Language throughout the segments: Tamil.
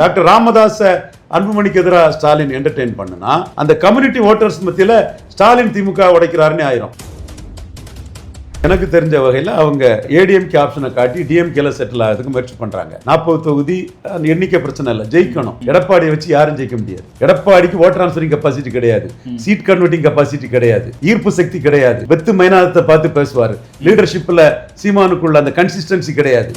டாக்டர் ராமதாஸ அன்புமணிக்கு எதிராக ஸ்டாலின் என்டர்டெயின் பண்ணுனா அந்த கம்யூனிட்டி ஓட்டர்ஸ் மத்தியில ஸ்டாலின் திமுக உடைக்கிறாருன்னு ஆயிரும். எனக்கு தெரிஞ்ச வகையில் அவங்க ஏடிஎம்கே ஆப்ஷனை காட்டி டிஎம்கேல செட்டில் ஆகிறதுக்கு முயற்சி பண்றாங்க. நாற்பது தொகுதி அந்த எண்ணிக்கை பிரச்சனை இல்லை. ஜெயிக்கணும். எடப்பாடியை வச்சு யாரும் ஜெயிக்க முடியாது. எடப்பாடிக்கு ஓட் டிரான்ஸ்ஃபரிங் கெப்பாசிட்டி கிடையாது. சீட் கன்வெர்ட்டிங் கெப்பாசிட்டி கிடையாது. ஈர்ப்பு சக்தி கிடையாது. வெத்து மைனாதத்தை பார்த்து பேசுவார். லீடர்ஷிப்ல சீமானுக்குள்ள அந்த கன்சிஸ்டன்சி கிடையாது.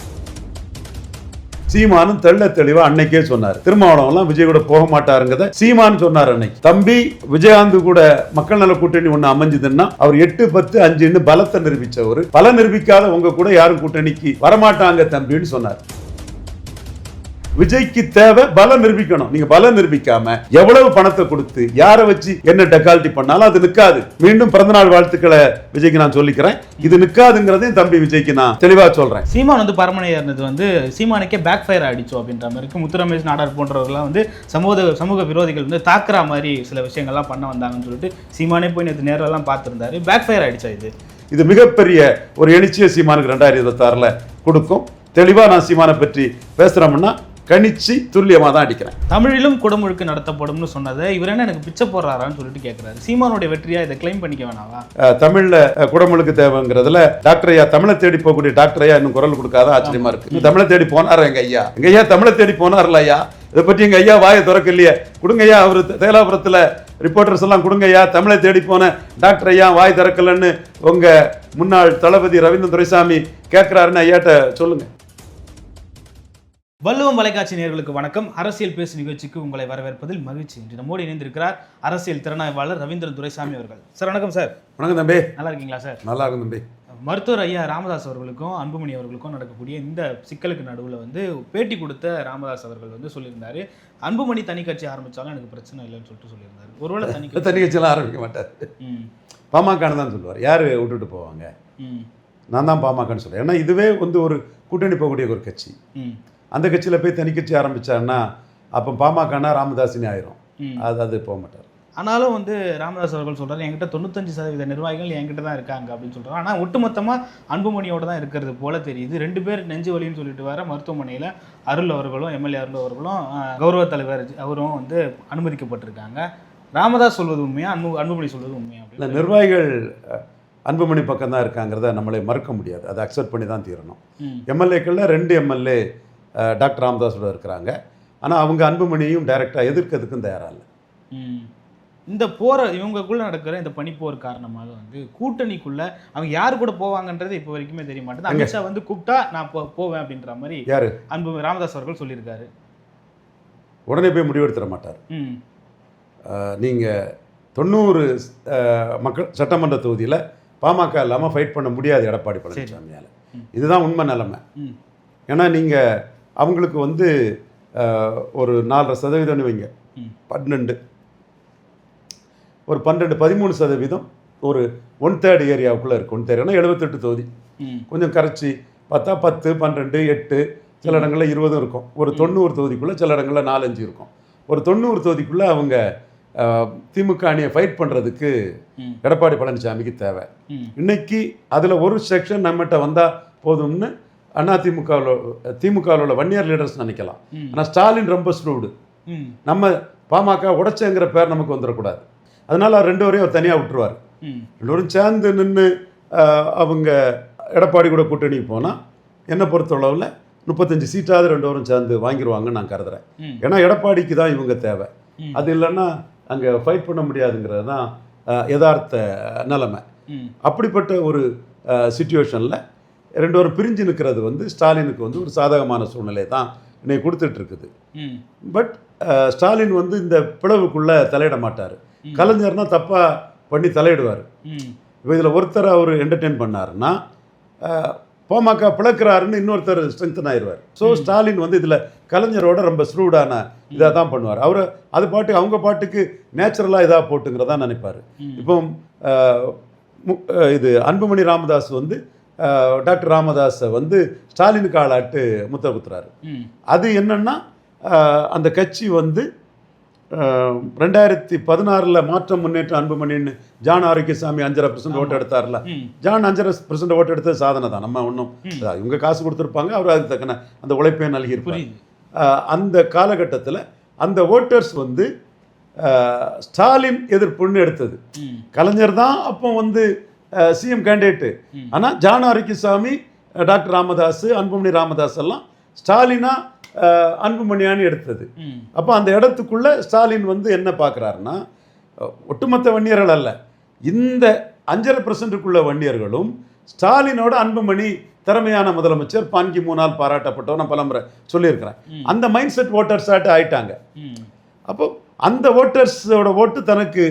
சீமானும் தெள்ள தெளிவா அன்னைக்கே சொன்னார். திருமாவளவன்லாம் விஜய் கூட போக மாட்டாருங்கிறத சீமான் சொன்னார் அன்னைக்கு. தம்பி விஜயகாந்த் கூட மக்கள் நல கூட்டணி ஒண்ணு அமைஞ்சதுன்னா அவர் எட்டு பத்து அஞ்சுன்னு பலத்தை நிரூபிச்சவர். பல நிரூபிக்காத உங்க கூட யாரும் கூட்டணிக்கு வரமாட்டாங்க தம்பின்னு சொன்னார். விஜய்க்கு தேவை பலம் நிரூபிக்கணும். நீங்க பலம் நிரூபிக்காம எவ்வளவு பணத்தை கொடுத்து யாரை வச்சு என்ன டெக்காலிட்டி பண்ணாலும் அது நிக்காது மீண்டும் பிறந்தநாள் வாழ்த்துக்களை விஜய்க்கு நான் சொல்லிக்கிறேன். இது நிக்காதுங்கிறதையும் தம்பி விஜய்க்கு நான் தெளிவா சொல்றேன். சீமான் வந்து பரமனை ஏறினது வந்து சீமானுக்கே பேக் ஃபயர் ஆயிடுச்சோ அப்படின்ற மாதிரி இருக்கு. முத்துரமேஷ் நாடார் போன்றவர்கள்லாம் வந்து சமூக சமூக விரோதிகள் வந்து தாக்குற மாதிரி சில விஷயங்கள்லாம் பண்ண வந்தாங்கன்னு சொல்லிட்டு சீமானே போய் நேற்று நேரெல்லாம் பார்த்துருந்தாரு. பேக் ஃபயர் ஆயிடுச்சா இது? இது மிகப்பெரிய ஒரு எழுச்சிய சீமானுக்கு ரெண்டாயிரத்தி இருபத்தாறுல கொடுக்கும். தெளிவா நான் சீமானை பற்றி பேசுறோம்னா கணிச்சு துல்லியமா தான் அடிக்கிறேன். தமிழிலும் குடமுழுக்கு நடத்தப்படும்னு சொன்னதை இவர் என்ன எனக்கு பிச்சை போடுறாரான்னு சொல்லிட்டு கேட்குறாரு சீமானுடைய வெற்றியா இதை கிளைம் பண்ணிக்க வேணாவா? தமிழ்ல குடமுழுக்கு தேவைங்கிறதுல டாக்டர் ஐயா தமிழை தேடி போகக்கூடிய டாக்டர் ஐயா இன்னும் குரல் கொடுக்காத ஆச்சரியமா இருக்கு. தமிழை தேடி போனார் எங்க ஐயா? எங்க ஐயா தமிழை தேடி போனார்ல ஐயா? இதை பற்றி எங்க ஐயா வாயை திறக்க இல்லையே கொடுங்க ஐயா அவர் தேலாபுரத்துல ரிப்போர்ட்டர்ஸ் எல்லாம் கொடுங்க ஐயா. தமிழை தேடி போன டாக்டர் ஐயா வாய் திறக்கலன்னு உங்க முன்னாள் தளபதி ரவீந்திர துரைசாமி கேட்கிறாருன்னு ஐயாட்ட சொல்லுங்க. வள்ளுவம் வலைக்காட்சி நேயர்களுக்கு வணக்கம். அரசியல் பேசு நிகழ்ச்சிக்கு உங்களை வரவேற்பதில் மகிழ்ச்சி. இன்று நம்மோடு இணைந்திருக்கிறார் அரசியல் திறனாய்வாளர் ரவீந்திரன் துரைசாமி அவர்கள். சார் வணக்கம் சார். வணக்கம் தம்பி. நல்லா இருக்கீங்களா சார்? நல்லா இருக்கும் தம்பி. மருத்துவர் ஐயா ராமதாஸ் அவர்களுக்கும் அன்புமணி அவர்களுக்கும் நடக்கக்கூடிய இந்த சிக்கலுக்கு நடுவில் வந்து பேட்டி கொடுத்த ராமதாஸ் அவர்கள் வந்து சொல்லியிருந்தாரு. அன்புமணி தனி கட்சி ஆரம்பிச்சாலும் எனக்கு பிரச்சனை இல்லைன்னு சொல்லிட்டு சொல்லியிருந்தாரு. ஒருவேளை தனி தனி கட்சியெல்லாம் ஆரம்பிக்க மாட்டார். பாமகன்னு தான் சொல்லுவார். யார் விட்டுட்டு போவாங்க? நான் தான் பாமகன்னு சொல்றேன் ஏன்னா இதுவே வந்து ஒரு கூட்டணி போகக்கூடிய ஒரு கட்சி. அந்த கட்சியில் போய் தனி கட்சி ஆரம்பிச்சாருன்னா அப்போ பாமகனா ராமதாசினி ஆயிரும். அது அது போக மாட்டார். ஆனாலும் வந்து ராமதாஸ் அவர்கள் சொல்றாரு என்கிட்ட தொண்ணூத்தஞ்சு சதவீத நிர்வாகிகள் என்கிட்ட தான் இருக்காங்க அப்படின்னு சொல்றாரு. ஆனால் ஒட்டுமொத்தமா அன்புமணியோட தான் இருக்கிறது போல தெரியுது. ரெண்டு பேர் நெஞ்சு வலின்னு சொல்லிட்டு வர மருத்துவமனையில் அருள் அவர்களும் எம்எல்ஏ அருள் அவர்களும் கௌரவ தலைவர் அவரும் வந்து அனுமதிக்கப்பட்டிருக்காங்க. ராமதாஸ் சொல்வது உண்மையா? அன்பு அன்புமணி சொல்வது உண்மையா? அப்படின்னு நிர்வாகிகள் அன்புமணி பக்கம் தான் இருக்காங்கிறத நம்மளே மறுக்க முடியாது. அதை அக்செப்ட் பண்ணி தான் தீரணும் எம்எல்ஏக்களில் ரெண்டு எம்எல்ஏ டாக்டர் ராமதாஸோட இருக்கிறாங்க. ஆனால் அவங்க அன்புமணியும் டைரெக்டாக எதிர்க்கிறதுக்கும் தயாராக இல்லை. ம். இந்த போற இவங்களுக்குள்ள நடக்கிற இந்த பனிப்போர் காரணமாக வந்து கூட்டணிக்குள்ள அவங்க யார் கூட போவாங்கன்றது இப்போ வரைக்குமே தெரிய மாட்டேங்குது. அமித்ஷா வந்து கூப்பிட்டா நான் போ- போவேன் அப்படின்ற மாதிரி யாரு? அன்பு ராமதாஸ் அவர்கள் சொல்லியிருக்காரு. உடனே போய் முடிவெடுத்துட மாட்டார். ம். நீங்கள் தொண்ணூறு மக்கள் சட்டமன்ற தொகுதியில் பாமக இல்லாமல் ஃபைட் பண்ண முடியாது எடப்பாடி பழனிசாமியால். இதுதான் உண்மை நிலைமை. ஏன்னா நீங்கள் அவங்களுக்கு வந்து ஒரு நாலரை சதவீதம்னு வைங்க. பன்னெண்டு. ஒரு பன்னெண்டு பதிமூணு சதவீதம் ஒரு ஒன் தேர்ட் ஏரியாவுக்குள்ளே இருக்குது ஒன் தேர்ட்னா எழுபத்தெட்டு தொகுதி. கொஞ்சம் கரைச்சி பார்த்தா பத்து பன்னெண்டு எட்டு சில இடங்களில் இருபதும் இருக்கும். ஒரு தொண்ணூறு தொகுதிக்குள்ளே சில இடங்களில் நாலஞ்சு இருக்கும். ஒரு தொண்ணூறு தொகுதிக்குள்ளே அவங்க திமுக அணியை ஃபைட் பண்ணுறதுக்கு எடப்பாடி பழனிசாமிக்கு தேவை. இன்னைக்கு அதில் ஒரு செக்ஷன் நம்மகிட்ட வந்தால் போதும்னு அண்ணா திமுகவில் திமுகவில் உள்ள வன்னியர் லீடர்ஸ் நினைக்கலாம். ஆனால் ஸ்டாலின் ரொம்ப ஸ்ரூடு ம். நம்ம பாமக உடைச்சங்கிற பேர் நமக்கு வந்துடக்கூடாது. அதனால ரெண்டு வரையும் அவர் தனியாக விட்டுருவார். எல்லோரும் சேர்ந்து நின்று அவங்க எடப்பாடி கூட கூட்டணிக்கு போனால் என்னை பொறுத்தளவில் முப்பத்தஞ்சு சீட்டாவது ரெண்டு வரும் சேர்ந்து வாங்கிடுவாங்கன்னு நான் கருதுறேன். ஏன்னா எடப்பாடிக்கு தான் இவங்க தேவை. அது இல்லைன்னா அங்கே ஃபைட் பண்ண முடியாதுங்கிறது தான் யதார்த்த நிலைமை. அப்படிப்பட்ட ஒரு சுச்சுவேஷனில் ரெண்டு பேரும் பிரிஞ்சு நிற்கிறது வந்து ஸ்டாலினுக்கு வந்து ஒரு சாதகமான சூழ்நிலை தான் இன்னைக்கு ம். பட் ஸ்டாலின் வந்து இந்த பிளவுக்குள்ளே தலையிட மாட்டார். ம். கலைஞர்னா தப்பாக பண்ணி தலையிடுவார். இப்போ இதில் ஒருத்தர் அவர் என்டர்டெயின் பண்ணாருன்னா பாமக பிளக்கிறாருன்னு இன்னொருத்தர் ஸ்ட்ரென்தன் ஆயிடுவார் ஸோ ஸ்டாலின் வந்து இதில் கலைஞரோட ரொம்ப ஸ்ரூடான இதாக தான் பண்ணுவார். அவர் அது பாட்டு அவங்க பாட்டுக்கு நேச்சுரலாக இதாக போட்டுங்கிறதா நினைப்பார். இப்போ இது அன்புமணி ராமதாஸ் வந்து டாக்டர் ராமதாஸை வந்து ஸ்டாலினுக்கு ஆளாட்டு முத்த குத்துறாரு அது என்னன்னா அந்த கட்சி வந்து ரெண்டாயிரத்தி பதினாறில் மாற்றம் முன்னேற்றம் அன்புமணின்னு ஜான் ஆரோக்கியசாமி அஞ்சரை பர்சன்ட் ஓட்டு எடுத்தார்ல. ஜான் அஞ்சரை பர்சன்ட் ஓட்டு எடுத்தது சாதனை தான். நம்ம ஒன்றும். இவங்க காசு கொடுத்துருப்பாங்க அவர் அதுக்கு தக்கன அந்த உழைப்பை நல்கியிருப்பார். அந்த காலகட்டத்தில் அந்த ஓட்டர்ஸ் வந்து ஸ்டாலின் எதிர்ப்புன்னு எடுத்தது. கலைஞர் தான் அப்போ வந்து சிஎம் கேண்டிடேட்டு. ஆனால் ஜான் அஹ், டாக்டர் ராமதாஸ் அன்புமணி ராமதாஸ் எல்லாம் ஸ்டாலினா அன்புமணியான்னு எடுத்தது. அப்போ அந்த இடத்துக்குள்ள ஸ்டாலின் வந்து என்ன பார்க்குறாருன்னா ஒட்டுமொத்த வன்னியர்கள் அல்ல இந்த அஞ்சரை பர்சன்ட்டுக்குள்ள வன்னியர்களும் ஸ்டாலினோட அன்புமணி திறமையான முதலமைச்சர் பான்கி மூணால் பாராட்டப்பட்டோம் நான் பலமுறை சொல்லியிருக்கிறேன். அந்த மைண்ட் செட் ஓட்டர்ஸ் ஆட்டு ஆயிட்டாங்க. அப்போ அந்த ஓட்டர்ஸோட ஓட்டு தனக்கு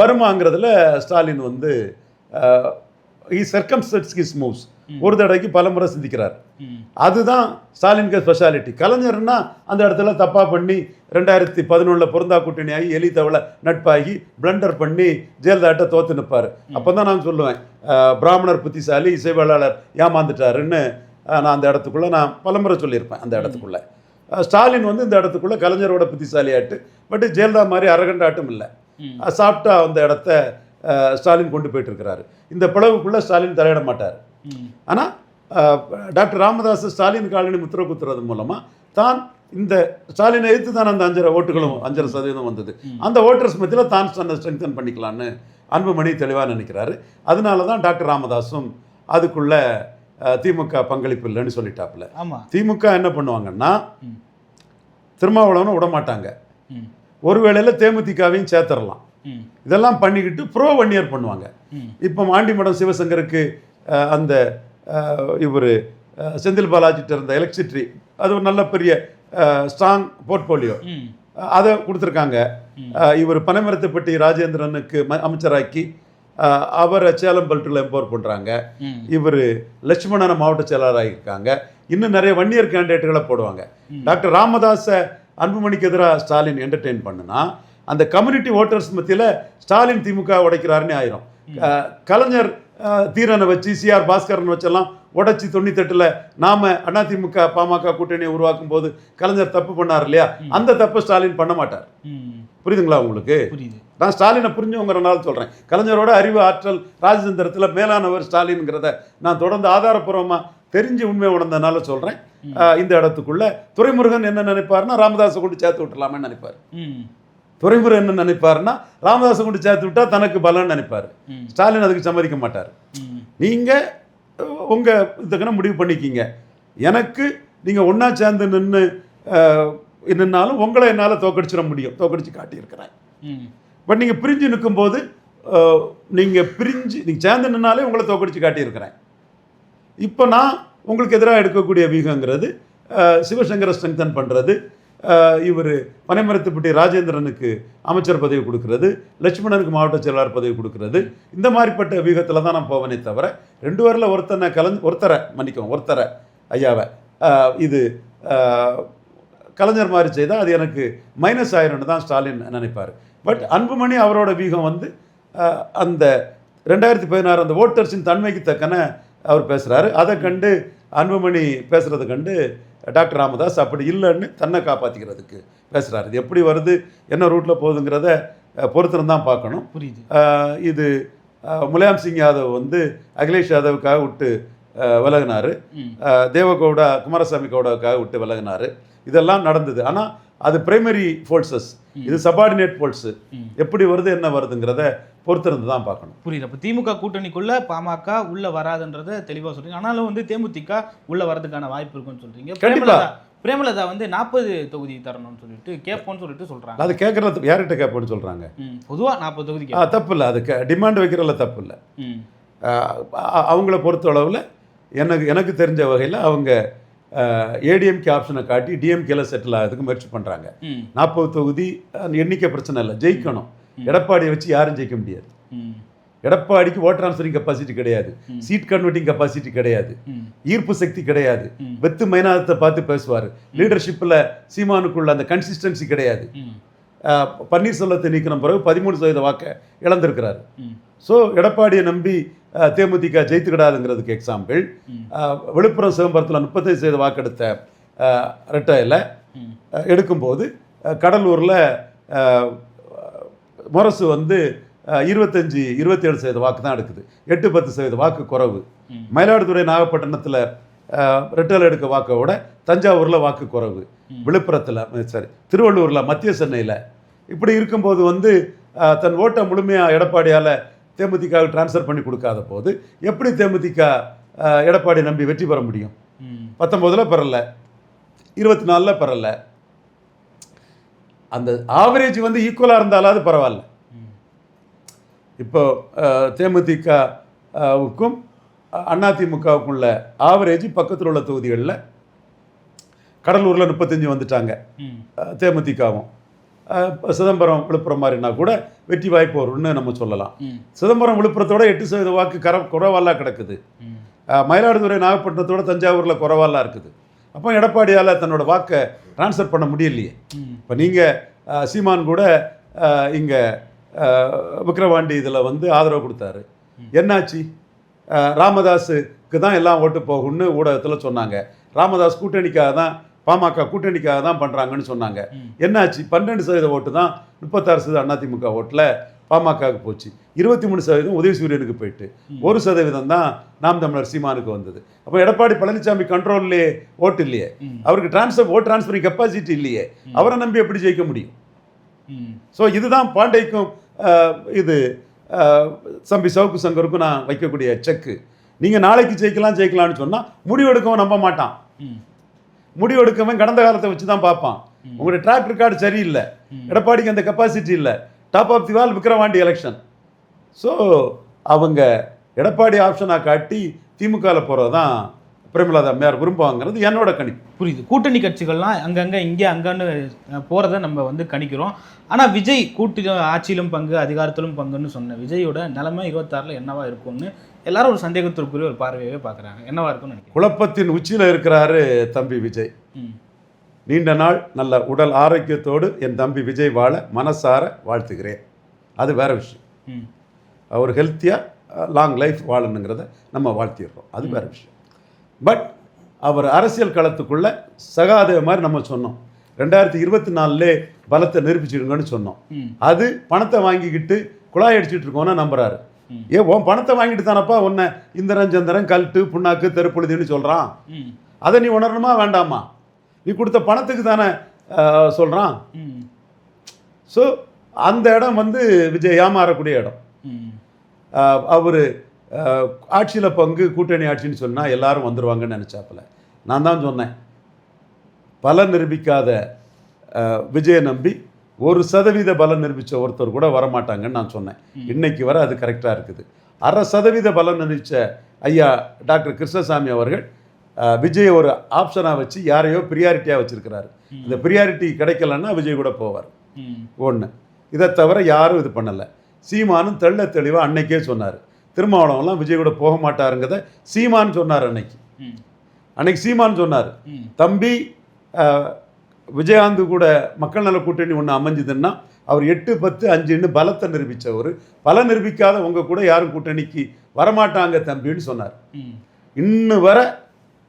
வருமாங்கிறதுல ஸ்டாலின் வந்து ஈ சர்க்கம்ஸ்டன்ஸ் ஹிஸ் மூவ்ஸ் ஒரு தடவைக்கு பலமுறை சிந்திக்கிறார். ம். அதுதான் ஸ்டாலினுக்கு ஸ்பெஷாலிட்டி கலைஞர்னா அந்த இடத்துல தப்பாக பண்ணி ரெண்டாயிரத்தி பதினொன்றில் பொருந்தா கூட்டணி ஆகி எலி தவளை நட்பாகி பிளண்டர் பண்ணி ஜெயலலிதாட்ட தோத்து நிற்பார். அப்போ தான் நான் சொல்லுவேன் பிராமணர் புத்திசாலி இசைவேளாளர் ஏமாந்துட்டாருன்னு நான் அந்த இடத்துக்குள்ளே நான் பலமுறை சொல்லியிருப்பேன் அந்த இடத்துக்குள்ளே. ஸ்டாலின் வந்து இந்த இடத்துக்குள்ளே கலைஞரோட புத்திசாலியாட்டு பட் ஜெயலலிதா மாதிரி அரகண்டாட்டும் இல்லை. சாப்பிட்டா அந்த இடத்த ஸ்டாலின் கொண்டு போயிட்டு இருக்கிறாரு இந்த பிளவுக்குள்ளே ஸ்டாலின் தலையிட மாட்டார். ஆனால் டாக்டர் ராமதாஸ் ஸ்டாலின் காலனி முத்திர குத்துறது மூலமாக தான் இந்த ஸ்டாலினை எதிர்த்து தான் அந்த அஞ்சரை ஓட்டுகளும் அஞ்சரை சதவீதம் வந்தது. அந்த ஓட்டர்ஸ் மத்தியில் தான் தன்னை ஸ்ட்ரெங்தன் பண்ணிக்கலான்னு அன்புமணி தெளிவாக நினைக்கிறாரு அதனால தான் டாக்டர் ராமதாஸும் அதுக்குள்ள திமுக பங்களிப்பு இல்லைன்னு சொல்லிட்டாப்புல திமுக என்ன பண்ணுவாங்கன்னா ம். திருமாவளவனை விட மாட்டாங்க ம். ஒரு வேளையில் தேமுதிகவையும் சேர்த்துடலாம். இதெல்லாம் பண்ணிக்கிட்டு ப்ரோ வன்னியர் பண்ணுவாங்க. இப்போ ஆண்டிமடம் சிவசங்கருக்கு அந்த இவர் செந்தில் பாலாஜிட்ட இருந்த எலக்ட்ரிசிட்டி அது ஒரு நல்ல பெரிய ஸ்ட்ராங் போர்ட்போலியோ ம். அதை கொடுத்துருக்காங்க. இவர் பனைமரத்தைப்பட்டி ராஜேந்திரனுக்கு அமைச்சராக்கி அவரை சேலம் பல்ட்டில் எம்பவர் பண்ணுறாங்க. இவர் லட்சுமணனை மாவட்ட செயலாளராக இருக்காங்க இன்னும் நிறைய வன்னியர் கேண்டிடேட்டுகளை போடுவாங்க. டாக்டர் ராமதாஸை அன்புமணிக்கு எதிராக ஸ்டாலின் என்டர்டெயின் பண்ணுனா அந்த கம்யூனிட்டி ஓட்டர்ஸ் மத்தியில் ஸ்டாலின் திமுக உடைக்கிறாருன்னு ஆயிரும். கலைஞர் தீரனை வச்சு சிஆர் பாஸ்கரன் வச்செல்லாம் உடைச்சி தொண்ணூத்தெட்டில் நாம அதிமுக பாமக கூட்டணியை உருவாக்கும் போது கலைஞர் தப்பு பண்ணார் இல்லையா? அந்த தப்பை ஸ்டாலின் பண்ண மாட்டார். புரியுதுங்களா உங்களுக்கு? புரியுது. நான் ஸ்டாலினை புரிஞ்சவங்கிறனால சொல்கிறேன் கலைஞரோட அறிவு ஆற்றல் ராஜதந்திரத்தில் மேலானவர் ஸ்டாலின்ங்கிறத நான் தொடர்ந்து ஆதாரப்பூர்வமாக தெரிஞ்சு உண்மை உணர்ந்தனால சொல்கிறேன் இந்த இடத்துக்குள்ள துரைமுருகன் என்ன நினைப்பாருன்னா ராமதாஸை கொண்டு சேர்த்து விட்டுலாமேன்னு நினைப்பார். துரைமுருகன் என்ன நினைப்பாருன்னா ராமதாஸை கொண்டு சேர்த்து விட்டா தனக்கு பலன்னு நினைப்பார். ஸ்டாலின் அதுக்கு சம்மதிக்க மாட்டார். நீங்கள் உங்கள் இதுக்குன்னு முடிவு பண்ணிக்கிங்க எனக்கு நீங்கள் ஒன்றா சேர்ந்து நின்று நின்னாலும் உங்களை என்னால் தோக்கடிச்சிட முடியும் தோக்கடிச்சு காட்டியிருக்கிறேன். பட் நீங்கள் பிரிஞ்சு நிற்கும்போது நீங்கள் பிரிஞ்சு நீங்கள் சேர்ந்து நின்னாலே உங்களை தோக்கடிச்சு காட்டியிருக்கிறேன் இப்போ நான் உங்களுக்கு எதிராக எடுக்கக்கூடிய வியூகங்கிறது சிவசங்கரை ஸ்ட்ரெங்தன் பண்ணுறது இவர் பனைமரத்துப்பட்டி ராஜேந்திரனுக்கு அமைச்சர் பதவி கொடுக்கறது லட்சுமணனுக்கு மாவட்ட செயலாளர் பதவி கொடுக்கறது. இந்த மாதிரிப்பட்ட வியூகத்தில் தான் நான் போவனே தவிர ரெண்டு பேரில் ஒருத்தனை கலந்து ஒருத்தரை மன்னிக்கும் ஒருத்தரை ஐயாவை. இது கலைஞர் மாதிரி செய்தால் அது எனக்கு மைனஸ் ஆயிரும்னு தான் ஸ்டாலின் நினைப்பார். பட் அன்புமணி அவரோட வீகம் வந்து அந்த ரெண்டாயிரத்தி பதினாறு அந்த ஓட்டர்ஸின் தன்மைக்கு தக்கன அவர் பேசுகிறாரு அதை கண்டு அன்புமணி பேசுகிறத கண்டு டாக்டர் ராமதாஸ் அப்படி இல்லைன்னு தன்னை காப்பாற்றிக்கிறதுக்கு பேசுகிறாரு இது எப்படி வருது? என்ன ரூட்டில் போகுதுங்கிறத பொறுத்திருந்து தான் பார்க்கணும். புரியுது. இது முலாயம் சிங் யாதவ் வந்து அகிலேஷ் யாதவுக்காக விட்டு விலகினாரு. தேவகவுடா குமாரசாமி கவுடாவுக்காக விட்டு விலகினாரு. இதெல்லாம் நடந்தது. ஆனால் அது பிரைமரி ஃபோர்ஸஸ் இது சபார்டினேட் ஃபோர்ஸு. எப்படி வருது என்ன வருதுங்கிறத பொறுத்திருந்து தான் பார்க்கணும். புரியுது. அப்போ திமுக கூட்டணிக்குள்ள பாமக உள்ள வராதுன்றத தெளிவா சொல்றீங்க. ஆனாலும் வந்து தேமுதிக உள்ள வரதுக்கான வாய்ப்பு இருக்குன்னு சொல்றீங்க. பிரேமலதா பிரேமலதா வந்து நாற்பது தொகுதி தரணும்னு சொல்லிட்டு கேட்போம்னு சொல்லிட்டு சொல்றாங்க. அது கேட்குறது யார்கிட்ட கேட்போன்னு சொல்கிறாங்க ம். பொதுவா நாற்பது தொகுதி. தப்பு இல்லை அது டிமாண்ட் வைக்கிறதுல தப்பு இல்லை. அவங்கள பொறுத்த அளவில் எனக்கு எனக்கு தெரிஞ்ச வகையில் அவங்க ஏடிஎம்கே ஆப்ஷனை காட்டி டிஎம்கேல செட்டில் ஆகிறதுக்கு முயற்சி பண்ணுறாங்க. நாற்பது தொகுதி எண்ணிக்கை பிரச்சனை இல்லை. ஜெயிக்கணும். எடப்பாடியை வச்சு யாரும் ஜெயிக்க முடியாது. எடப்பாடிக்கு ஓட் ட்ரான்ஸ்ஃபரிங் கெப்பாசிட்டி கிடையாது. சீட் கன்வெர்ட்டிங் கெப்பாசிட்டி கிடையாது. ஈர்ப்பு சக்தி கிடையாது. வெத்து மைனாதத்தை பார்த்து பேசுவார். லீடர்ஷிப்பில் சீமானுக்குள்ள அந்த கன்சிஸ்டன்சி கிடையாது. பன்னீர்செல்வத்தை நீக்கின பிறகு பதிமூணு சதவீத வாக்கை இழந்திருக்கிறாரு. ஸோ எடப்பாடியை நம்பி தேமுதிக ஜெயித்துக்கிடாதுங்கிறதுக்கு எக்ஸாம்பிள் விழுப்புரம் சிதம்பரத்தில் முப்பத்தைந்து சதவீத வாக்கெடுத்த ரெட்டையில் எடுக்கும்போது கடலூரில் முரசு வந்து இருபத்தஞ்சி இருபத்தேழு சதவீத வாக்கு தான் எடுக்குது. எட்டு பத்து சதவீத வாக்கு குறைவு. மயிலாடுதுறை நாகப்பட்டினத்தில் ரெட்டல் எடுக்க வாக்கை விட தஞ்சாவூரில் வாக்கு குறைவு. விழுப்புரத்தில் சரி திருவள்ளூரில் மத்திய சென்னையில் இப்படி இருக்கும்போது வந்து தன் ஓட்டை முழுமையாக எடப்பாடியால் தேமுதிகவுக்கு ட்ரான்ஸ்ஃபர் பண்ணி கொடுக்காத போது எப்படி தேமுதிக எடப்பாடி நம்பி வெற்றி பெற முடியும். பத்தொம்போதில் பெறல. இருபத்தி நாலில் பெறல. அந்த ஆவரேஜ் வந்து ஈக்குவலாக இருந்தாலாவது பரவாயில்ல. இப்போ தேமுதிகவுக்கும் அதிமுகவுக்கும் உள்ள ஆவரேஜ் பக்கத்தில் உள்ள தொகுதிகளில் கடலூரில் முப்பத்தஞ்சு வந்துட்டாங்க. தேமுதிகவும். சிதம்பரம் விழுப்புரம் மாதிரினா கூட வெற்றி வாய்ப்பு வரும்னு நம்ம சொல்லலாம். சிதம்பரம் விழுப்புரத்தோட எட்டு சதவீத வாக்கு கர குறைவாலாம் கிடக்குது. மயிலாடுதுறை நாகப்பட்டினத்தோட தஞ்சாவூரில் குறைவாலாம் இருக்குது. அப்போ எடப்பாடியால் தன்னோட வாக்கை ட்ரான்ஸ்ஃபர் பண்ண முடியலையே. இப்போ நீங்கள் சீமான் கூட இங்கே விக்ரவாண்டி இதில் வந்து ஆதரவு கொடுத்தாரு. என்னாச்சு? ராமதாஸுக்கு தான் எல்லாம் ஓட்டு போகும்னு ஊடகத்தில் சொன்னாங்க. ராமதாஸ் கூட்டணிக்காக தான் பாமக கூட்டணிக்காக தான் பண்ணுறாங்கன்னு சொன்னாங்க. என்னாச்சு? பன்னெண்டு சதவீத ஓட்டு தான் முப்பத்தாறு சதவீதம் அதிமுக ஓட்டில் பாமகவுக்கு போச்சு. இருபத்தி மூணு சதவீதம் உதயசூரியனுக்கு போயிட்டு. ஒரு சதவீதம் தான் நாம் தமிழர் சீமானுக்கு வந்தது. அப்போ எடப்பாடி பழனிசாமி கண்ட்ரோல்லே ஓட்டு இல்லையே. அவருக்கு டிரான்ஸ்ஃபர் ஓட் டிரான்ஸ்ஃபரிங் கெப்பாசிட்டி இல்லையே. அவரை நம்பி எப்படி ஜெயிக்க முடியும். ஸோ இதுதான் பாண்டேக்கும் இது தம்பி சவுக்கு சங்கருக்கும் நான் வைக்கக்கூடிய செக்கு நீங்கள் நாளைக்கு ஜெயிக்கலாம் ஜெயிக்கலாம்னு சொன்னால் முடிவெடுக்கவும் நம்ப மாட்டான். முடிவெடுக்கவன் கடந்த காலத்தை வச்சு தான் பார்ப்பான் உங்களுடைய ட்ராக் ரெக்கார்டு சரியில்லை. எடப்பாடிக்கு அந்த கெப்பாசிட்டி இல்லை. Top of the wall Vikravandi election so அவங்க எடப்பாடி ஆப்ஷனாக காட்டி திமுகவில் போகிறது தான் பிரேமலதா அம்மையார் விரும்புவாங்கிறது என்னோட கணிப்பு. புரியுது. கூட்டணி கட்சிகள்லாம் அங்கங்க இங்கே அங்கன்னு போறத நம்ம வந்து கணிக்கிறோம். ஆனா விஜய் கூட்டு ஆட்சியிலும் பங்கு அதிகாரத்திலும் பங்குன்னு சொன்ன விஜயோட நிலைமை இருபத்தாறுல என்னவா இருக்கும்னு எல்லாரும் ஒரு சந்தேகத்திற்குரிய ஒரு பார்வையாவே பார்க்கறாங்க. என்னவா இருக்கும்னு நினைக்கிறேன் குழப்பத்தின் உச்சியில் இருக்கிறாரு தம்பி விஜய். நீண்ட நாள் நல்ல உடல் ஆரோக்கியத்தோடு என் தம்பி விஜய் வாழ மனசார வாழ்த்துகிறேன். அது வேற விஷயம். ம். அவர் ஹெல்த்தியாக லாங் லைஃப் வாழணுங்கிறத நம்ம வாழ்த்திடுறோம். அது வேற விஷயம். பட் அவர் அரசியல் களத்துக்குள்ள சகாதேவ மாதிரி நம்ம சொன்னோம். ரெண்டாயிரத்தி இருபத்தி நாலுலே பலத்தை நிரூபிச்சிடுங்கன்னு சொன்னோம். அது பணத்தை வாங்கிக்கிட்டு குழாய் அடிச்சிட்டு இருக்கோன்னு நம்புறாரு. ம். ஏ உன் பணத்தை வாங்கிட்டு தானப்பா உன்னை இந்திரன் சந்திரன் கல்ட்டு புண்ணாக்கு தெருப்புழுதின்னு சொல்கிறான். அதை நீ உணரணுமா வேண்டாமா நீ கொடுத்த பணத்துக்கு தானே சொல்கிறான். ஸோ அந்த இடம் வந்து விஜய் ஏமாறக்கூடிய இடம். அவர் ஆட்சியில் பங்கு கூட்டணி ஆட்சின்னு சொன்னால் எல்லாரும் வந்துருவாங்கன்னு நினச்சாப்புல நான் தான் சொன்னேன் பலன் நிரூபிக்காத விஜயை நம்பி ஒரு சதவீத பலன் நிரூபித்த ஒருத்தர் கூட வரமாட்டாங்கன்னு நான் சொன்னேன். இன்னைக்கு வரை அது கரெக்டாக இருக்குது. அரை சதவீத பலன் நிரூபித்த ஐயா டாக்டர் கிருஷ்ணசாமி அவர்கள் விஜயை ஒரு ஆப்ஷனாக வச்சு யாரையோ ப்ரியாரிட்டியாக வச்சுருக்கிறாரு. இந்த ப்ரியாரிட்டி கிடைக்கலன்னா விஜய் கூட போவார். ஒன்று இதை தவிர யாரும் இது பண்ணலை. சீமானும் தெள்ள தெளிவாக அன்னைக்கே சொன்னார். திருமாவளவன்லாம் விஜய் கூட போக மாட்டாருங்கிறத சீமான் சொன்னார் அன்னைக்கு. அன்னைக்கு சீமான் சொன்னார். தம்பி விஜயகாந்த் கூட மக்கள் நல கூட்டணி ஒன்று அமைஞ்சுதுன்னா அவர் எட்டு பத்து அஞ்சுன்னு பலத்தை நிரூபித்தவர் பலம் நிரூபிக்காத உங்கள் கூட யாரும் கூட்டணிக்கு வரமாட்டாங்க தம்பின்னு சொன்னார். இன்னும் வர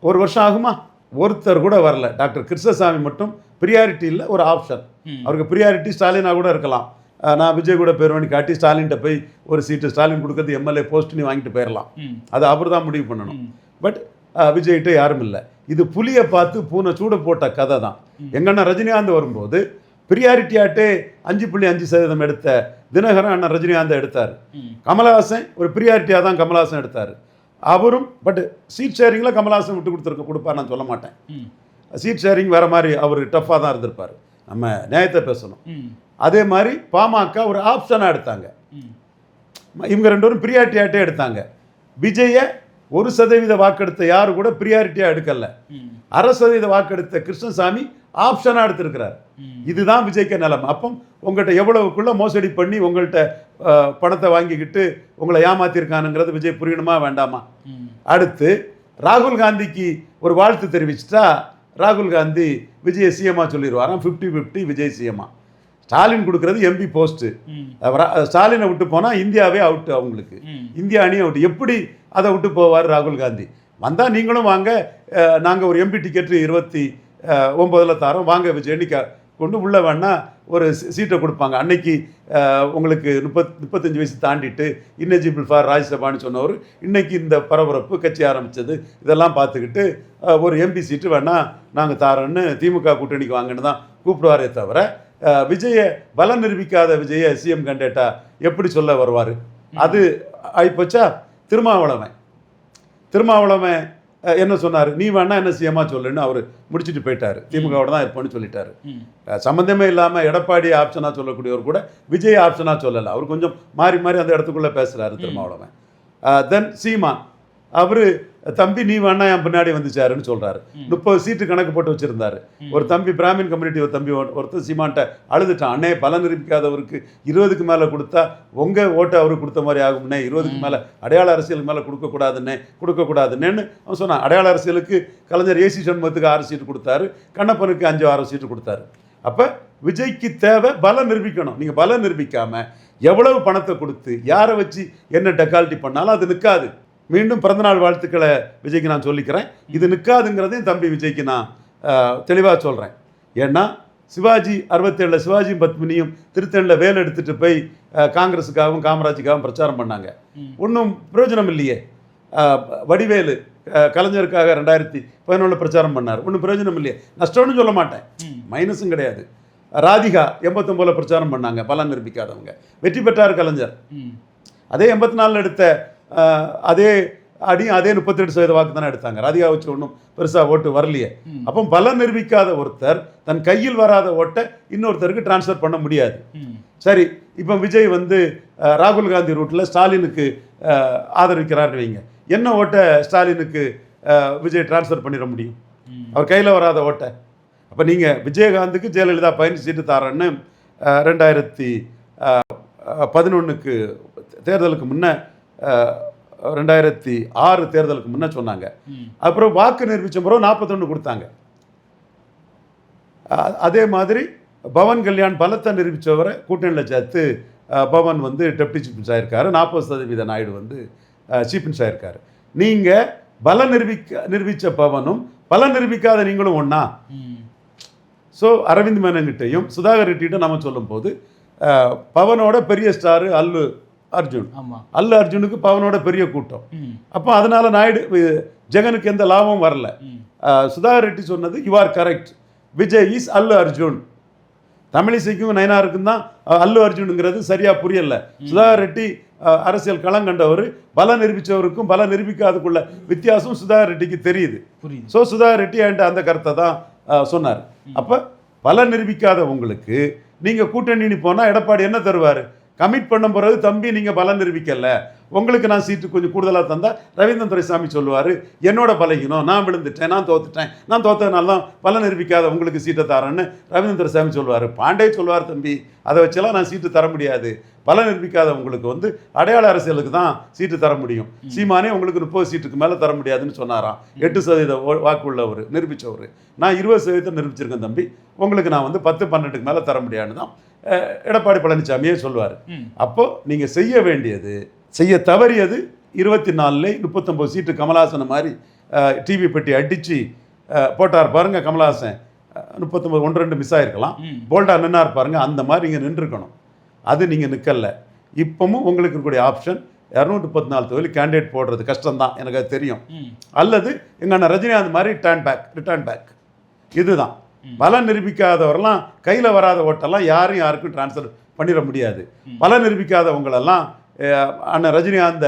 ஒரு வருஷம் ஆகுமா ஒருத்தர் கூட வரல டாக்டர் கிருஷ்ணசாமி மட்டும் ப்ரியாரிட்டி இல்லை ஒரு ஆப்ஷன். அவருக்கு ப்ரியாரிட்டி ஸ்டாலினாக கூட இருக்கலாம் நான் விஜய் கூட பேர் காட்டி ஸ்டாலின்கிட்ட போய் ஒரு சீட்டு ஸ்டாலின் கொடுக்கறது எம்எல்ஏ போஸ்ட் நீ வாங்கிட்டு போயிடலாம். அது அவர் தான் முடிவு பண்ணணும். பட் விஜய்கிட்ட யாரும் இல்லை இது புலியை பார்த்து பூனை சூட போட்ட கதை தான் எங்கன்னா ரஜினிகாந்த் வரும்போது ப்ரியாரிட்டியாட்டே அஞ்சு புள்ளி அஞ்சு சதவீதம் எடுத்த தினகரன் அண்ணன் ரஜினிகாந்த் எடுத்தார். கமலஹாசன் ஒரு பிரியாரிட்டியாக தான் கமலஹாசன் எடுத்தார். அவரும் பட் சீட் ஷேரிங்கில் கமலஹாசன் விட்டு கொடுத்துருக்க கொடுப்பார் நான் சொல்ல மாட்டேன். சீட் ஷேரிங் வேறு மாதிரி அவர் டஃப்பாக தான் இருந்திருப்பார். நம்ம நியாயத்தை பேசணும். அதே மாதிரி பாமக ஒரு ஆப்ஷனாக எடுத்தாங்க. இவங்க ரெண்டு பேரும் ப்ரியாரிட்டியாட்டே எடுத்தாங்க. விஜயை ஒரு சதவீத வாக்கெடுத்த யாரு கூட ப்ரியாரிட்டியாக எடுக்கல. அரை சதவீத வாக்கெடுத்த கிருஷ்ணசாமி ஆப்ஷனாக எடுத்திருக்கிறார். இதுதான் விஜய்க்கு நிலைமை அப்போ உங்கள்கிட்ட எவ்வளவுக்குள்ள மோசடி பண்ணி உங்கள்கிட்ட பணத்தை வாங்கிக்கிட்டு உங்களை ஏமாத்திருக்கானுங்கிறது விஜய் புரியணுமா வேண்டாமா. அடுத்து ராகுல் காந்திக்கு ஒரு வாழ்த்து தெரிவிச்சிட்டா ராகுல் காந்தி விஜய் சிஎம்மா சொல்லிடுவாராம் ஃபிஃப்டி ஃபிஃப்டி விஜய் சிஎம்மா ஸ்டாலின் கொடுக்கறது எம்பி போஸ்ட்டு. ஸ்டாலினை விட்டு போனால் இந்தியாவே அவுட்டு அவங்களுக்கு. இந்தியா அணி அவுட் எப்படி அதை விட்டு போவார் ராகுல் காந்தி. வந்தால் நீங்களும் வாங்க நாங்கள் ஒரு எம்பி டிக்கெட் இருபத்தி ஒம்பதில் தரோம். வாங்க விஜய்னு க கொண்டு உள்ள வேணா ஒரு சீட்டை கொடுப்பாங்க. அன்னைக்கு உங்களுக்கு முப்பத் முப்பத்தஞ்சு வயசு தாண்டிட்டு இன்னெஜிபிள் ஃபார் ராஜ்யசபான்னு சொன்னவர் இன்னைக்கு இந்த பரபரப்பு கட்சி ஆரம்பிச்சது. இதெல்லாம் பார்த்துக்கிட்டு ஒரு எம்பி சீட்டு வேணா நாங்கள் தாரோன்னு திமுக கூட்டணிக்கு வாங்கன்னு தான் கூப்பிடுவாரே தவிர விஜய பலம் நிரூபிக்காத விஜய சிஎம் கேண்டேட்டா எப்படி சொல்ல வருவார்? அது ஆயிப்போச்சா? திருமாவளவன். திருமாவளவன் என்ன சொன்னார்? நீ வேணா என்ன சிஎம்மா சொல்லுன்னு அவர் முடிச்சுட்டு போயிட்டாரு. திமுகவோட தான் இருப்பேன்னு சொல்லிட்டாரு. ம். அஹ், சம்பந்தமே இல்லாமல் எடப்பாடி ஆப்ஷனாக சொல்லக்கூடியவர் கூட விஜய் ஆப்ஷனாக சொல்லலை. அவர் கொஞ்சம் மாறி மாறி அந்த இடத்துக்குள்ளே பேசுகிறாரு திருமாவளவன். தென் சீமான். அவர் தம்பி நீ வேணா என் பின்னாடி வந்துச்சாருன்னு சொல்கிறாரு முப்பது சீட்டு கணக்கு போட்டு வச்சுருந்தாரு. ஒரு தம்பி பிராமின் கம்யூனிட்டி ஒரு தம்பி ஒரு- ஒருத்தர் சீமான்ட்ட அழுதுட்டான். அண்ணே பலன் நிரூபிக்காதவருக்கு இருபதுக்கு மேலே கொடுத்தா உங்கள் ஓட்டை அவருக்கு கொடுத்த மாதிரி ஆகும்னே இருபதுக்கு மேலே அடையாள அரசியலுக்கு மேலே கொடுக்கக்கூடாதுன்னே கொடுக்கக்கூடாதுன்னு அவன் சொன்னான். அடையாள அரசியலுக்கு கலைஞர் ஏசி சண்முகத்துக்கு ஆறு சீட்டு கொடுத்தாரு. கண்ணப்பனுக்கு அஞ்சு ஆறு சீட்டு கொடுத்தாரு. அப்போ விஜய்க்கு தேவை பலம் நிரூபிக்கணும். நீங்கள் பலம் நிரூபிக்காம எவ்வளவு பணத்தை கொடுத்து யாரை வச்சு என்ன டெக்காலிட்டி பண்ணாலும் அது நிற்காது. மீண்டும் பிறந்தநாள் வாழ்த்துக்களை விஜய்க்கு நான் சொல்லிக்கிறேன். இது நிற்காதுங்கிறதையும் தம்பி விஜய்க்கு நான் தெளிவாக சொல்கிறேன் ஏன்னா சிவாஜி அறுபத்தேழில் சிவாஜி பத்மினியும் திருத்தணியில் வேல் எடுத்துட்டு போய் காங்கிரஸுக்காகவும் காமராஜுக்காகவும் பிரச்சாரம் பண்ணாங்க. ஒன்றும் பிரயோஜனம் இல்லையே. வடிவேலு கலைஞருக்காக ரெண்டாயிரத்தி பதினொன்றில் பிரச்சாரம் பண்ணார். ஒன்றும் பிரயோஜனம் இல்லையே. நஷ்டம்னு சொல்ல மாட்டேன். மைனஸும் கிடையாது. ராதிகா எண்பத்தொம்போதில் பிரச்சாரம் பண்ணாங்க. பலன் நிரூபிக்காதவங்க. வெற்றி பெற்றார் கலைஞர். அதே எண்பத்தி நாலில் எடுத்த அதே அடியும் அதே முப்பத்தெட்டு சதவீத வாக்கு தானே எடுத்தாங்க ராதிகா வச்சு ஒன்றும் பெருசாக ஓட்டு வரலையே. அப்போ பலன் நிரூபிக்காத ஒருத்தர் தன் கையில் வராத ஓட்டை இன்னொருத்தருக்கு டிரான்ஸ்ஃபர் பண்ண முடியாது. சரி இப்போ விஜய் வந்து ராகுல் காந்தி ரூட்டில் ஸ்டாலினுக்கு ஆதரிக்கிறார்னு வைங்க என்ன ஓட்டை ஸ்டாலினுக்கு விஜய் டிரான்ஸ்ஃபர் பண்ணிட முடியும். அவர் கையில் வராத ஓட்டை அப்போ நீங்கள் விஜயகாந்துக்கு ஜெயலலிதா பதினஞ்சு சீட்டு தாரேன்னு ரெண்டாயிரத்தி பதினொன்றுக்கு தேர்தலுக்கு முன்ன ரெண்டாயிரத்தி ஆறு தேர்தலுக்கு முன்ன சொன்னாங்க. அப்புறம் வாக்கு நிரூபிச்ச பிறகு நாற்பத்தொன்று கொடுத்தாங்க. அதே மாதிரி பவன் கல்யாண் பலத்தை நிரூபித்தவரை கூட்டணியில் சேர்த்து பவன் வந்து டெப்டி சீஃப் மினிஸ்டர் ஆயிருக்காரு நாற்பது சதவீத நாயுடு வந்து சீஃப் மினிஸ்டர் ஆயிருக்காரு நீங்கள் பல நிரூபிக்க நிரூபித்த பவனும் பல நிரூபிக்காத நீங்களும் ஒன்றா. ஸோ அரவிந்த் மேனன்கிட்டையும் சுதாகர் ரெட்டிகிட்ட நம்ம சொல்லும்போது பவனோட பெரிய ஸ்டாரு அல்லு அர்ஜுன். அல்லு அர்ஜுனுக்கு பவனோட பெரிய கூட்டம். அப்போ அதனால நாயுடு ஜெகனுக்கு எந்த லாபமும் வரல. சுதாகர் ரெட்டி சொன்னது you are correct Vijay is Allu Arjun. தமிழிசைக்கும் நயனாருக்கும் தான் அல்லு அர்ஜுனுங்கிறது சரியா புரியல. சுதாகர் ரெட்டி அரசியல் களம் கண்டவர். பல நிரூபித்தவருக்கும் பல நிரூபிக்காதுக்குள்ள வித்தியாசம் சுதாகர் ரெட்டிக்கு தெரியுது. ஸோ சுதாகர் ரெட்டி என்கிட்ட அந்த கருத்தை தான் சொன்னார். அப்போ பல நிரூபிக்காத உங்களுக்கு நீங்கள் கூட்டணி போனால் எடப்பாடி என்ன தருவார்? கமிட் பண்ண பிறகு தம்பி நீங்கள் பலம் நிரூபிக்கல உங்களுக்கு நான் சீட்டு கொஞ்சம் கூடுதலாக தந்தா ரவீந்திரன் துரைசாமி சொல்லுவார் என்னோட பழகினோம் நான் விழுந்துட்டேன் நான் தோத்துட்டேன் நான் தோத்ததுனால தான் பலம் நிரூபிக்காத உங்களுக்கு சீட்டை தரேன்னு ரவீந்திரன் துரைசாமி சொல்லுவார். பாண்டே சொல்லுவார் தம்பி அதை வச்செல்லாம் நான் சீட்டு தர முடியாது. பல நிரூபிக்காத உங்களுக்கு வந்து அடையாள அரசியலுக்கு தான் சீட்டு தர முடியும். சீமானே உங்களுக்கு முப்பது சீட்டுக்கு மேலே தர முடியாதுன்னு சொன்னாராம். எட்டு சதவீத வாக்கு உள்ளவர் நிரூபித்தவர் நான் இருபது சதவீதம் நிரூபிச்சிருக்கேன் தம்பி. உங்களுக்கு நான் வந்து பத்து பன்னெண்டுக்கு மேலே தர முடியாதுன்னு தான் எடப்பாடி பழனிசாமியே சொல்லுவார் ம். அப்போ நீங்கள் செய்ய வேண்டியது செய்ய தவறியது இருபத்தி நாலுல முப்பத்தொம்பது சீட்டு கமலஹாசன் மாதிரி டிவி பெட்டி அடித்து போட்டார் பாருங்க கமலஹாசன். முப்பத்தொம்பது ஒன்று ரெண்டு மிஸ் ஆயிருக்கலாம். ம். போல்டா நின்னார் பாருங்க அந்த மாதிரி நீங்கள் நின்றுருக்கணும் அது நீங்கள் நிற்கல இப்பவும் உங்களுக்கு இருக்கக்கூடிய ஆப்ஷன் இரநூத்தி முப்பத்தி நாலு தொழில் கேண்டிடேட் போடுறது கஷ்டம்தான் எனக்கு அது தெரியும். அல்லது எங்கள் அண்ணன் ரஜினிகாந்த் மாதிரி டேர்ன் பேக் ரிட்டர்ன் பேக் இதுதான். பலம் நிரூபிக்காதவரெல்லாம் கையில் வராத ஓட்டெல்லாம் யாரும் யாருக்கும் ட்ரான்ஸ்ஃபர் பண்ணிட முடியாது. பலம் நிரூபிக்காதவங்களெல்லாம் அண்ணன் ரஜினிகாந்த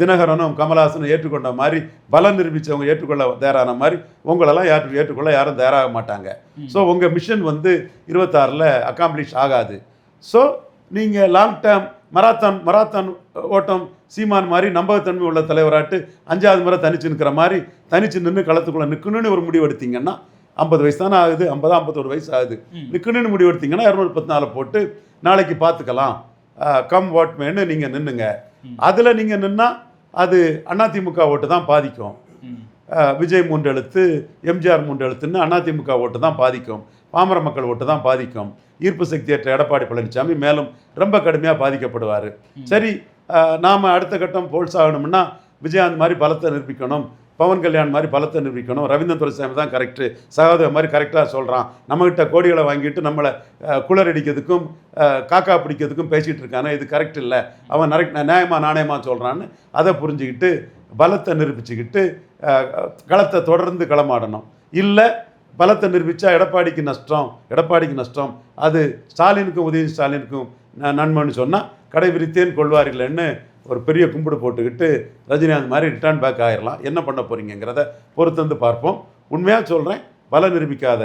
தினகரனும் கமலஹாசனும் ஏற்றுக்கொண்ட மாதிரி பலம் நிரூபித்தவங்க ஏற்றுக்கொள்ள தயாரான மாதிரி உங்களெல்லாம் யாரு ஏற்றுக்கொள்ள யாரும் தயாராக மாட்டாங்க. ஸோ உங்கள் மிஷன் வந்து இருபத்தாறில் அக்காம்ப்ளிஷ் ஆகாது. ஸோ நீங்கள் லாங் டேர்ம் மராத்தான் மராத்தான் ஓட்டம் சீமான் மாதிரி நம்பகத்தன்மை உள்ள தலைவராட்டு அஞ்சாவது முறை தனிச்சு நிற்கிற மாதிரி தனிச்சு நின்று களத்துக்குள்ளே நிற்கணும்னு ஒரு முடிவு எடுத்தீங்கன்னா ஐம்பது வயசு தானே ஆகுது? ஐம்பது ஐம்பத்தோரு வயசு ஆகுது. நிற்கணும்னு முடிவு எடுத்தீங்கன்னா இரநூறு பத்து நாலு போட்டு நாளைக்கு பார்த்துக்கலாம். கம் வாட்மேன்னு நீங்கள் நின்னுங்க. அதில் நீங்கள் நின்னா அது அதிமுக ஓட்டு தான் பாதிக்கும். விஜய் மூன்று எழுத்து எம்ஜிஆர் மூன்று எழுத்துன்னு அதிமுக ஓட்டு தான் பாதிக்கும். பாமர மக்கள் ஓட்டு தான் பாதிக்கும். ஈர்ப்பு சக்தியற்ற எடப்பாடி பழனிசாமி மேலும் ரொம்ப கடுமையாக பாதிக்கப்படுவார். சரி நாம அடுத்த கட்டம் போல்ஸ் ஆகணும்னா விஜயகாந்த் மாதிரி பலத்தை நிரூபிக்கணும். பவன் கல்யாண் மாதிரி பலத்தை நிரூபிக்கணும். ரவீந்திரன் துரைசாமி தான் கரெக்டு சகாதேவ மாதிரி கரெக்டாக சொல்கிறான் நம்மகிட்ட கோடிகளை வாங்கிட்டு நம்மளை அஹ், குளறடிக்கிறதுக்கும் காக்கா பிடிக்கிறதுக்கும் பேசிகிட்டு இருக்கானே இது கரெக்ட் இல்லை. அவன் நரெக்ட் நியாயமா நாணயமா சொல்கிறான்னு அதை புரிஞ்சுக்கிட்டு பலத்தை நிரூபிச்சுக்கிட்டு களத்தை தொடர்ந்து களமாடணும். இல்லை பலத்தை நிரூபித்தா எடப்பாடிக்கு நஷ்டம் எடப்பாடிக்கு நஷ்டம். அது ஸ்டாலினுக்கும் உதயநிதி ஸ்டாலினுக்கும் ந- நன்மைன்னு சொன்னால் கடை விரித்தேன் கொள்வார்கள்னு ஒரு பெரிய கும்பிடு போட்டுக்கிட்டு ரஜினிகாந்த் மாதிரி ரிட்டர்ன் பேக் ஆகிடலாம் என்ன பண்ண போகிறீங்கிறத பொறுத்து வந்து பார்ப்போம். உண்மையாக சொல்கிறேன் பல நிரூபிக்காத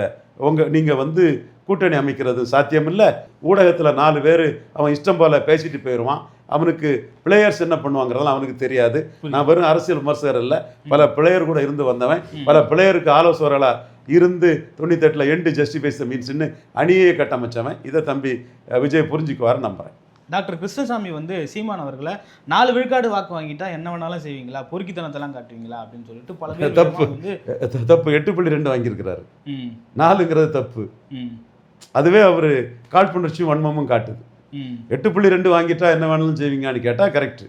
உங்கள் நீங்கள் வந்து கூட்டணி அமைக்கிறது சாத்தியமில்லை. ஊடகத்தில் நாலு பேர் அவன் இஷ்டம் போல் பேசிட்டு போயிடுவான் அவனுக்கு பிளேயர்ஸ் என்ன பண்ணுவாங்கிறதெல்லாம் அவனுக்கு தெரியாது. நான் வெறும் அரசியல் விமர்சகர் இல்லை பல பிளேயர் கூட இருந்து வந்தவன். பல பிளேயருக்கு ஆலோசகர்களாக இருந்து தொண்ணூத்தெட்டில் எண்டு ஜஸ்டிஃபைஸ் மீன்ஸ்ன்னு அணியே கட்டமைச்சவன். இதை தம்பி விஜய் புரிஞ்சுக்குவார் நம்புறேன். டாக்டர் கிருஷ்ணசாமி வந்து சீமான் அவர்களை நாலு விழுக்காடு வாக்கு வாங்கிட்டா என்ன வேணாலும் செய்வீங்களா? பொறுக்கித்தனத்தெல்லாம் காட்டுவீங்களா? அப்படின்னு சொல்லிட்டு பல பேர் தப்பு. வந்து தப்பு. எட்டு புள்ளி ரெண்டு வாங்கியிருக்கிறாரு. நாலுங்கிறது தப்பு. அதுவே அவர் காழ்ப்புணர்ச்சியும் வன்மமும் காட்டுது. எட்டு புள்ளி ரெண்டு வாங்கிட்டா என்ன வேணாலும் செய்வீங்கன்னு கேட்டால் கரெக்ட்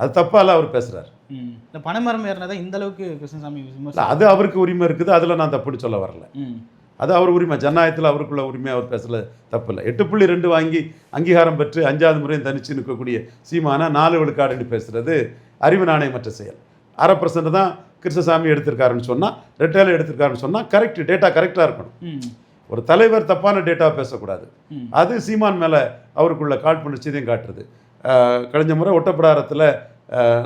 அது தப்பால அவர் பேசுறாரு. இந்த பனைமரம் ஏறினதை இந்த அளவுக்கு கிருஷ்ணசாமி அது அவருக்கு உரிமை இருக்குது. அதில் நான் தப்புன்னு சொல்ல வரல. அது அவர் உரிமை. ஜனநாயகத்தில் அவருக்குள்ள உரிமை அவர் பேசல தப்பு இல்லை எட்டு புள்ளி ரெண்டு வாங்கி அங்கீகாரம் பெற்று அஞ்சாவது முறையும் தனிச்சு நிற்கக்கூடிய சீமானா நாலு விழுக்காடுன்னு பேசுறது அறிவு நாணயமற்ற செயல். அரை பர்சன்ட் தான் கிருஷ்ணசாமி எடுத்திருக்காருன்னு சொன்னால் ரெட்டையில எடுத்திருக்காருன்னு சொன்னால் கரெக்ட் டேட்டா கரெக்டாக இருக்கணும். ஒரு தலைவர் தப்பான டேட்டா பேசக்கூடாது. அது சீமான் மேலே அவருக்குள்ள காழ்ப்புணர்ச்சியதையும் காட்டுறது. கழிஞ்ச முறை ஒட்டப்பிடாரத்தில்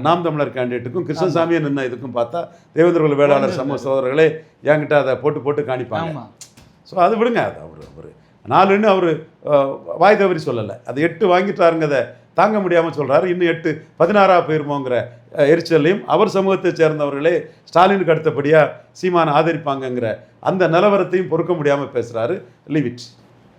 நாம் தமிழர் கேண்டிடேட்டுக்கும் கிருஷ்ணசாமியை நின்ன இதுக்கும் பார்த்தா தேவேந்திர வேளாளர் சமூக சகோதரர்களே என்கிட்ட அதை போட்டு போட்டு காணிப்பாங்க. ஸோ அது விடுங்க. அது அவர் அவர். நாலுன்னு அவர் வாய் தவறி சொல்லலை. அது எட்டு வாங்கிட்டாருங்கிறத தாங்க முடியாமல் சொல்கிறாரு இன்னும் எட்டு பதினாறா போயிருமோங்கிற எரிச்சலையும் அவர் சமூகத்தை சேர்ந்தவர்களே ஸ்டாலினுக்கு அடுத்தபடியாக சீமானை ஆதரிப்பாங்கங்கிற அந்த நிலவரத்தையும் பொறுக்க முடியாமல் பேசுகிறாரு லீவ் இட்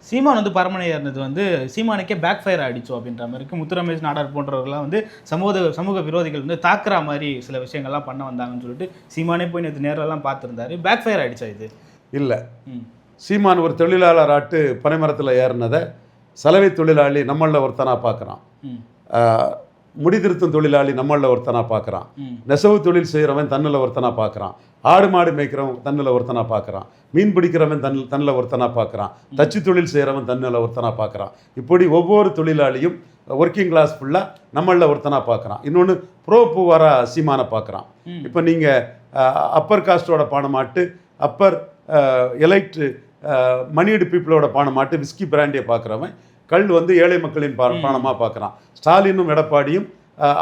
சீமான் வந்து பரமனை ஏறினது வந்து சீமானுக்கே பேக் ஃபயர் ஆயிடுச்சோ அப்படின்ற மாதிரி இருக்கு. முத்துரமேஷ் நாடார் போன்றவர்கள்லாம் வந்து சமூக சமூக விரோதிகள் வந்து தாக்குற மாதிரி சில விஷயங்கள்லாம் பண்ண வந்தாங்கன்னு சொல்லிட்டு சீமானே போய் நேற்று நேரெல்லாம் பார்த்துருந்தாரு. பேக் ஃபயர் ஆயிடுச்சா இது? இல்லை. சீமான் ஒரு தொழிலாளர் ஆட்டு பனைமரத்தில் ஏறினதை சலவை தொழிலாளி நம்மளில் ஒருத்தனாக பார்க்குறான் முடிதிருத்தும் தொழிலாளி நம்மளில் ஒருத்தனாக பார்க்குறான் நெசவு தொழில் செய்கிறவன் தன்னில் ஒருத்தனாக பார்க்குறான் ஆடு மாடு மேய்க்கிறவன் தன்னில் ஒருத்தனாக பார்க்குறான் மீன் பிடிக்கிறவன் தன் தன்னில் ஒருத்தனாக பார்க்குறான் தச்சு தொழில் செய்கிறவன் தன்னில் ஒருத்தனாக பார்க்குறான் இப்படி ஒவ்வொரு தொழிலாளியும் ஒர்க்கிங் கிளாஸ் ஃபுல்லாக நம்மளில் ஒருத்தனாக பார்க்குறான் இன்னொன்று ப்ரோ பூவாரா சீமானை பார்க்குறான். இப்போ நீங்கள் அப்பர் காஸ்டோட பானமாட்டு அப்பர் எலைட் மணியடு பீப்புளோட பானமாட்டு விஸ்கி பிராண்டியை பார்க்குறவன் கல் வந்து ஏழை மக்களின் பானமாக பார்க்குறான் ஸ்டாலினும் எடப்பாடியும்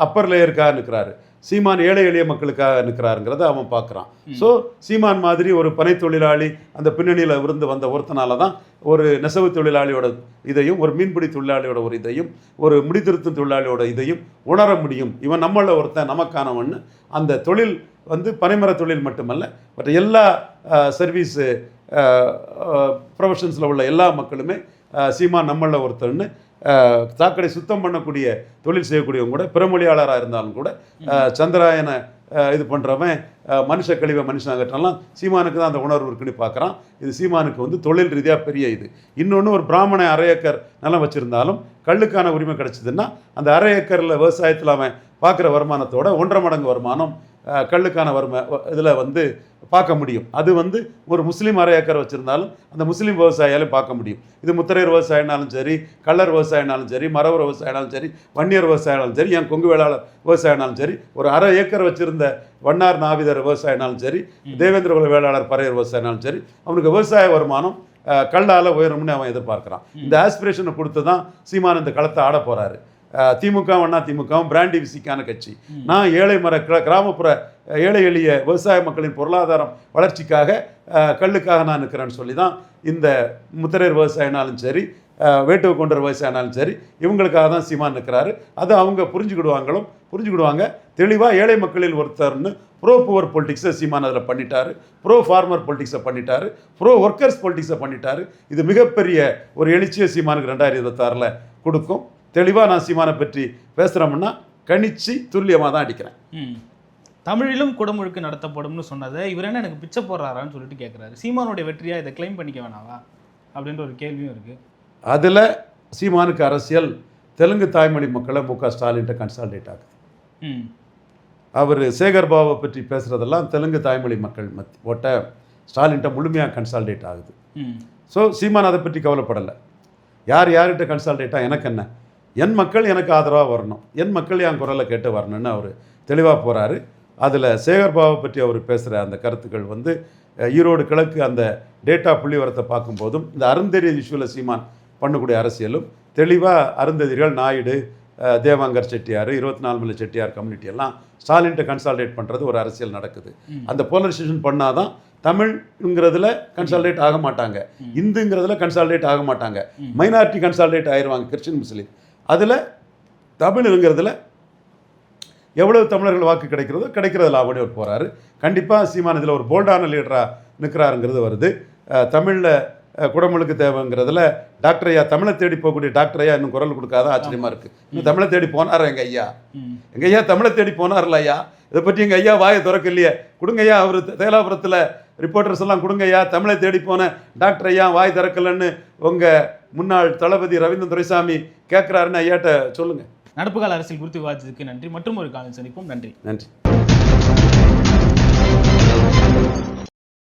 அப்பர் லேயருக்காக நிற்கிறாரு சீமான் ஏழை எளிய மக்களுக்காக நிற்கிறாருங்கிறத அவன் பார்க்குறான் ஸோ சீமான் மாதிரி ஒரு பனை தொழிலாளி அந்த பின்னணியில் இருந்து வந்த ஒருத்தனால தான் ஒரு நெசவு தொழிலாளியோட இதையும் ஒரு மீன்பிடி தொழிலாளியோட ஒரு இதையும் ஒரு முடித்திருத்தும் தொழிலாளியோட இதையும் உணர முடியும். இவன் நம்மள ஒருத்தன் நமக்கானவன்னு. அந்த தொழில் வந்து பனைமர தொழில் மட்டுமல்ல மற்ற எல்லா சர்வீஸ் ப்ரொஃபஷன்ஸில் உள்ள எல்லா மக்களுமே சீமா சீமான் ஒருத்தர்னு சாக்கடை சுத்தம் பண்ணக்கூடிய தொழில் செய்யக்கூடியவங்க கூட பிறமொழியாளராக இருந்தாலும் கூட சந்திராயனை இது பண்ணுறவன் மனுஷ கழிவை மனுஷன் அகற்றலாம் சீமானுக்கு தான் அந்த உணர்வு இருக்குன்னு பார்க்குறான். இது சீமானுக்கு வந்து தொழில் ரீதியாக பெரிய இது. இன்னொன்று ஒரு பிராமண அரை ஏக்கர் நிலம் வச்சுருந்தாலும் கல்லுக்கான உரிமை கிடச்சிதுன்னா அந்த அரை ஏக்கரில் விவசாயத்தில் அவன் பார்க்குற வருமானத்தோட ஒன்றரை மடங்கு வருமானம் கல்லுக்கான வரும இதில் வந்து பார்க்க முடியும். அது வந்து ஒரு முஸ்லீம் அரை ஏக்கர் வச்சுருந்தாலும் அந்த முஸ்லீம் விவசாயியாலும் பார்க்க முடியும். இது முத்திரையர் விவசாயினாலும் சரி கள்ளர் விவசாயினாலும் சரி மரவர் விவசாயினாலும் சரி வன்னியர் விவசாயினாலும் சரி என் கொங்கு வேளாளர் விவசாயினாலும் சரி ஒரு அரை ஏக்கர் வச்சுருந்த வண்ணார் நாவிதர் விவசாயினாலும் சரி தேவேந்திர குல வேளாளர் பறையர் விவசாயினாலும் சரி அவனுக்கு விவசாய வருமானம் கல்லால உயரும்னு அவன் எதிர்பார்க்குறான். இந்த ஆஸ்பிரேஷனை கொடுத்து தான் சீமான் இந்த களத்தை ஆட போகிறாரு திமுக அண்ணா திமுகவும் பிராண்டி விசிக்கான கட்சி. நான் ஏழை மர கிர- கிராமப்புற ஏழை எளிய விவசாய மக்களின் பொருளாதாரம் வளர்ச்சிக்காக கல்லுக்காக நான் நிற்கிறேன்னு சொல்லி தான் இந்த முத்திரையர் விவசாயினாலும் சரி அஹ், கொண்டர் விவசாயினாலும் சரி இவங்களுக்காக தான் சீமான் நிற்கிறாரு. அது அவங்க புரிஞ்சுக்கிடுவாங்களும் புரிஞ்சுக்கிடுவாங்க. தெளிவாக ஏழை மக்களில் ஒருத்தர்னு ப்ரோ புவர் பொலிட்டிக்ஸை சீமான் அதில் பண்ணிட்டாரு. ப்ரோ ஃபார்மர் பொலிட்டிக்ஸை பண்ணிட்டாரு. ப்ரோ ஒர்க்கர்ஸ் பொலிட்டிக்ஸை பண்ணிட்டாரு. இது மிகப்பெரிய ஒரு எழுச்சியை சீமானுக்கு ரெண்டாயிரத்தி இருபத்தாறில் கொடுக்கும். தெளிவாக நான் சீமானை பற்றி பேசுகிறோம்னா கணிச்சு துல்லியமாக தான் அடிக்கிறேன். தமிழிலும் குடமுழுக்கு நடத்தப்படும்னு சொன்னதை இவர் என்ன எனக்கு பிச்சை போடுறாரான்னு சொல்லிட்டு கேட்குறாரு சீமானுடைய வெற்றியா இதை க்ளைம் பண்ணிக்க வேணாவா? அப்படின்ற ஒரு கேள்வியும் இருக்கு. அதில் சீமானுக்கு அரசியல் தெலுங்கு தாய்மொழி மக்களை மு க ஸ்டாலின்ட்ட கன்சால்டேட் ஆகுது. ம். அவர் சேகர் பாபை பற்றி பேசுகிறதெல்லாம் தெலுங்கு தாய்மொழி மக்கள் மத் ஓட்ட ஸ்டாலின்கிட்ட முழுமையாக கன்சால்டேட் ஆகுது. ம். ஸோ சீமான் அதை பற்றி கவலைப்படலை. யார் யார்கிட்ட கன்சால்டேட்டாக எனக்கு என்ன? என் மக்கள் எனக்கு ஆதரவாக வரணும். என் மக்கள் என் குரலை கேட்டு வரணும்னு அவர் தெளிவாக போகிறாரு அதில் சேகர்பாவை பற்றி அவர் பேசுகிற அந்த கருத்துக்கள் வந்து ஈரோடு கிழக்கு அந்த டேட்டா புள்ளிவரத்தை பார்க்கும்போதும் இந்த அருந்ததி இஷ்யூவில் சீமான் பண்ணக்கூடிய அரசியலும் தெளிவாக அருந்ததிகள் நாயுடு தேவாங்கர் செட்டியார் இருபத்தி நாலு மலை செட்டியார் கம்யூனிட்டி எல்லாம் ஸ்டாலின்ட்ட கன்சால்டேட் பண்ணுறது ஒரு அரசியல் நடக்குது. அந்த போலரைசேஷன் பண்ணாதான் தமிழ்ங்கிறதுல கன்சால்டேட் ஆக மாட்டாங்க. இந்துங்கிறதுல கன்சால்டேட் ஆக மாட்டாங்க. மைனாரிட்டி கன்சால்டேட் ஆயிடுவாங்க கிறிஸ்டின் முஸ்லீம். அதில் தமிழுங்கிறதுல எவ்வளவு தமிழர்கள் வாக்கு கிடைக்கிறதோ கிடைக்கிறதுல அவர் போகிறாரு கண்டிப்பாக சீமான் இதில் ஒரு போல்டான லீடராக நிற்கிறாருங்கிறது வருது. தமிழில் குடமுழுக்கு தேவைங்கிறதுல டாக்டர் ஐயா தமிழை தேடி போகக்கூடிய டாக்டர் ஐயா இன்னும் குரல் கொடுக்காத ஆச்சரியமாக இருக்குது இன்னும் தமிழை தேடி போனார் எங்கள் ஐயா? எங்கள் ஐயா தமிழை தேடி போனார்ல ஐயா? இதை பற்றி எங்கள் ஐயா வாயை திறக்கலையே. கொடுங்க ஐயா அவர் தேலாபுரத்தில் ரிப்போர்ட்டர்ஸ் எல்லாம் கொடுங்க ஐயா. தமிழை தேடி போன டாக்டர் ஐயா வாய் திறக்கலன்னு உங்கள் முன்னாள் தளபதி ரவீந்திரன் துரைசாமி கேட்குறாருன்னு ஐயாட்ட சொல்லுங்கள் நடப்பு கால அரசியல் குறித்து விவாதித்ததுக்கு நன்றி. மற்றும் ஒரு காலம் சந்திப்போம். நன்றி. நன்றி.